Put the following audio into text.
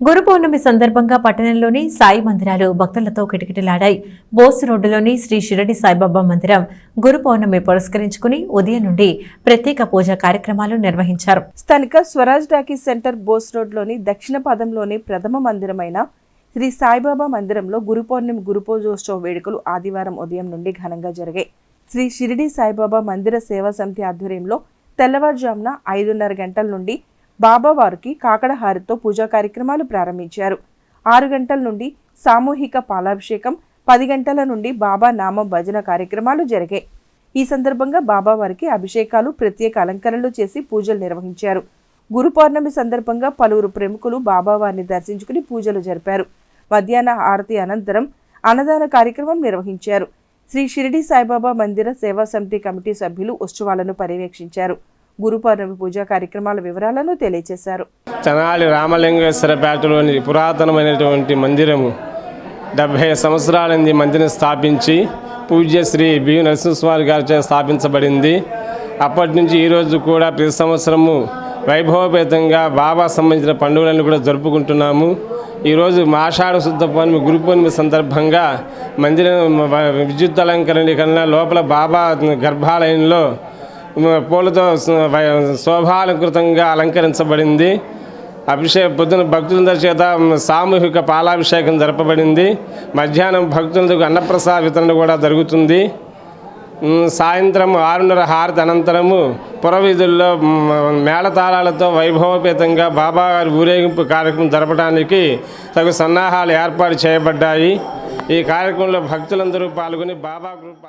గురు పౌర్ణమి సందర్భంగా పట్టణంలోని సాయి మందిరాలు భక్తులతో కిటకిటలాడాయి. బోస్ రోడ్డులోని శ్రీ షిరడి సాయిబాబా మందిరం గురు పౌర్ణమి పురస్కరించుకుని ఉదయం నుండి ప్రత్యేక పూజా కార్యక్రమాలు నిర్వహించారు. స్థానిక స్వరాజ్ డాకీ సెంటర్ బోస్ రోడ్లోని దక్షిణ పదంలోని ప్రథమ మందిరమైన శ్రీ సాయిబాబా మందిరంలో గురు పౌర్ణమి గురుపూజోత్సవ వేడుకలు ఆదివారం ఉదయం నుండి ఘనంగా జరిగాయి. శ్రీ షిరిడి సాయిబాబా మందిర సేవా సమితి ఆధ్వర్యంలో తెల్లవారుజామున ఐదున్నర గంటల నుండి బాబా వారికి కాకడహారతో పూజా కార్యక్రమాలు ప్రారంభించారు. ఆరు గంటల నుండి సామూహిక పాలాభిషేకం పది గంటల నుండి బాబా నామ భజన కార్యక్రమాలు జరిగాయి. ఈ సందర్భంగా బాబా వారికి అభిషేకాలు ప్రత్యేక అలంకరణలు చేసి పూజలు నిర్వహించారు. గురు పౌర్ణమి సందర్భంగా పలువురు ప్రముఖులు బాబావారిని దర్శించుకుని పూజలు జరిపారు. మధ్యాహ్న హారతి అనంతరం అన్నదాన కార్యక్రమం నిర్వహించారు. శ్రీ షిరిడి సాయిబాబా మందిర సేవా సమితి కమిటీ సభ్యులు ఉత్సవాలను పర్యవేక్షించారు. గురు పౌర్ణమి పూజా కార్యక్రమాల వివరాలను తెలియజేశారు. తెనాలి రామలింగేశ్వరపేటలోని పురాతనమైనటువంటి మందిరము డెబ్భై సంవత్సరాలైంది మందిరం స్థాపించి పూజ్య శ్రీ బి నరసింహస్వామి గారిచే స్థాపించబడింది. అప్పటి నుంచి ఈరోజు కూడా ప్రతి సంవత్సరము వైభవపేతంగా బాబా సంబంధించిన పండుగలను కూడా జరుపుకుంటున్నాము. ఈరోజు మాషాఢ శుద్ధ పౌర్ణమి గురు పౌర్ణమి సందర్భంగా మందిరం విద్యుత్ అలంకరణ కన్నా లోపల బాబా గర్భాలయంలో పూలతో శోభాలంకృతంగా అలంకరించబడింది. అభిషేక పొద్దున భక్తుల చేత సామూహిక పాలాభిషేకం జరపబడింది. మధ్యాహ్నం భక్తులకు అన్నప్రసాద వితరణ కూడా జరుగుతుంది. సాయంత్రం ఆరున్నర హారతి అనంతరము పురవీధుల్లో మేళతాళాలతో వైభవపేతంగా బాబా గారి ఊరేగింపు కార్యక్రమం జరపడానికి తగు సన్నాహాలు ఏర్పాటు చేయబడ్డాయి. ఈ కార్యక్రమంలో భక్తులందరూ పాల్గొని బాబా గ్రూప్